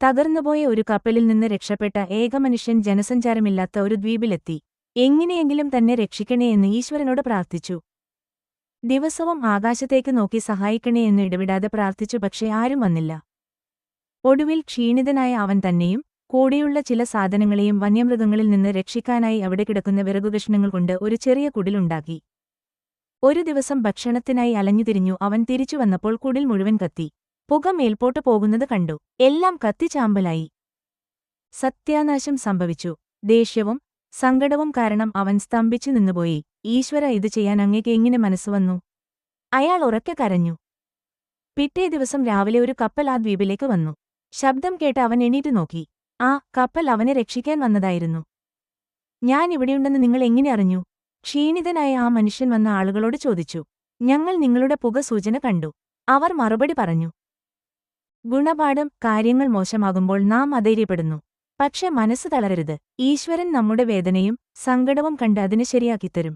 തകർന്നുപോയ ഒരു കപ്പലിൽ നിന്ന് രക്ഷപ്പെട്ട ഏക മനുഷ്യൻ ജനസഞ്ചാരമില്ലാത്ത ഒരു ദ്വീപിലെത്തി. എങ്ങനെയെങ്കിലും തന്നെ രക്ഷിക്കണേ എന്ന് ഈശ്വരനോട് പ്രാർത്ഥിച്ചു. ദിവസവും ആകാശത്തേക്ക് നോക്കി സഹായിക്കണേ എന്ന് ഇടവിടാതെ പ്രാർത്ഥിച്ചു പക്ഷേ ആരും വന്നില്ല. ഒടുവിൽ ക്ഷീണിതനായ അവൻ തന്നെയും കൂടെയുള്ള ചില സാധനങ്ങളെയും വന്യമൃഗങ്ങളിൽ നിന്ന് രക്ഷിക്കാനായി അവിടെ കിടക്കുന്ന വിറകുകഷ്ണങ്ങൾ കൊണ്ട് ഒരു ചെറിയ കുടിലുണ്ടാക്കി ഒരു ദിവസം ഭക്ഷണത്തിനായി അലഞ്ഞുതിരിഞ്ഞു അവൻ തിരിച്ചു വന്നപ്പോൾ കുടിൽ മുഴുവൻ കത്തി. പുക മേൽപോട്ട് പോകുന്നത് കണ്ടു. എല്ലാം കത്തിച്ചാമ്പലായി സത്യാനാശം സംഭവിച്ചു. ദേഷ്യവും സങ്കടവും കാരണം അവൻ സ്തംഭിച്ചു നിന്നുപോയി. ഈശ്വര ഇത് ചെയ്യാൻ അങ്ങേക്ക് എങ്ങനെ മനസ്സുവന്നു അയാൾ ഉറക്കെ കരഞ്ഞു. പിറ്റേ ദിവസം രാവിലെ ഒരു കപ്പൽ ആ ദ്വീപിലേക്ക് വന്നു. ശബ്ദം കേട്ട് അവൻ എണീറ്റ് നോക്കി. ആ കപ്പൽ അവനെ രക്ഷിക്കാൻ വന്നതായിരുന്നു. ഞാൻ ഇവിടെയുണ്ടെന്ന് നിങ്ങൾ എങ്ങനെ അറിഞ്ഞു? ക്ഷീണിതനായ ആ മനുഷ്യൻ വന്ന ആളുകളോട് ചോദിച്ചു. ഞങ്ങൾ നിങ്ങളുടെ പുക സൂചന കണ്ടു. അവർ മറുപടി പറഞ്ഞു. ഗുണപാഠം കാര്യങ്ങൾ മോശമാകുമ്പോൾ നാം അധൈര്യപ്പെടുന്നു. പക്ഷെ മനസ്സ് തളരരുത്. ഈശ്വരൻ നമ്മുടെ വേദനയും സങ്കടവും കണ്ട് അതിന് ശരിയാക്കിത്തരും.